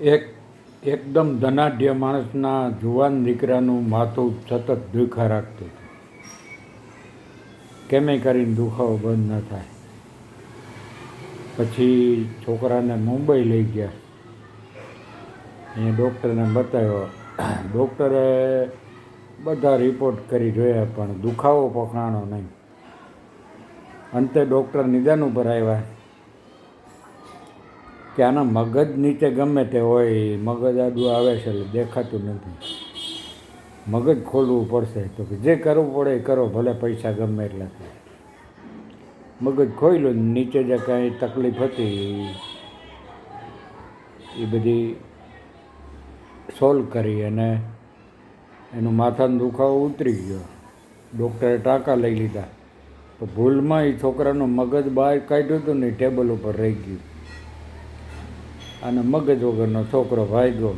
એક એકદમ ધનાઢ્ય માણસના જુવાન દીકરાનું માથું સતત દુખા રાખતું કેમે કરીને દુખાવો બંધ ન થાય. પછી છોકરાને મુંબઈ લઈ ગયા. અહીંયા ડૉક્ટરને બતાવ્યો. ડૉક્ટરે બધા રિપોર્ટ કરી જોયા, પણ દુખાવો પકડાણો નહીં. અંતે ડૉક્ટર નિદાન ઉપર આવ્યા. કે આના મગજ નીચે ગમે તે હોય મગજ આડું આવે છે એટલે દેખાતું નથી. મગજ ખોલવું પડશે તો કે જે કરવું પડે એ કરો, ભલે પૈસા ગમે એટલા થાય. મગજ ખોઈ નીચે જે કાંઈ તકલીફ હતી, એ બધી સોલ્વ કરી અને એનું માથાનો દુખાવો ઉતરી ગયો. ડૉક્ટરે ટાંકા લઈ લીધા. તો ભૂલમાં એ છોકરાનું મગજ બહાર કાઢ્યું હતું ને ટેબલ ઉપર રહી ગયું. અને મગજ વગરનો છોકરો ભાગ્યો.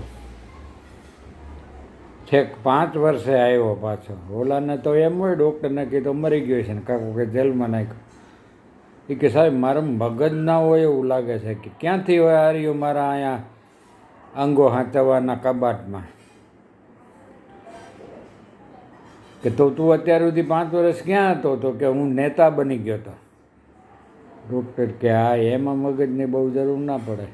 છેક પાંચ વર્ષે આવ્યો પાછો. ઓલાને તો એમ હોય ડૉક્ટરને કીધું મરી ગયો છે ને કાકો કે જેલમાં નાખ્યો. એ કે સાહેબ, મારું મગજ ના હોય એવું લાગે છે કે ક્યાંથી હોય આ મારા અહીંયા અંગો હાંચવવાના કબાટમાં? કે તો તું અત્યાર સુધી પાંચ વર્ષ ક્યાં હતો તો કે હું નેતા બની ગયો હતો ડૉક્ટર કે હા એમાં મગજની બહુ જરૂર ના પડે.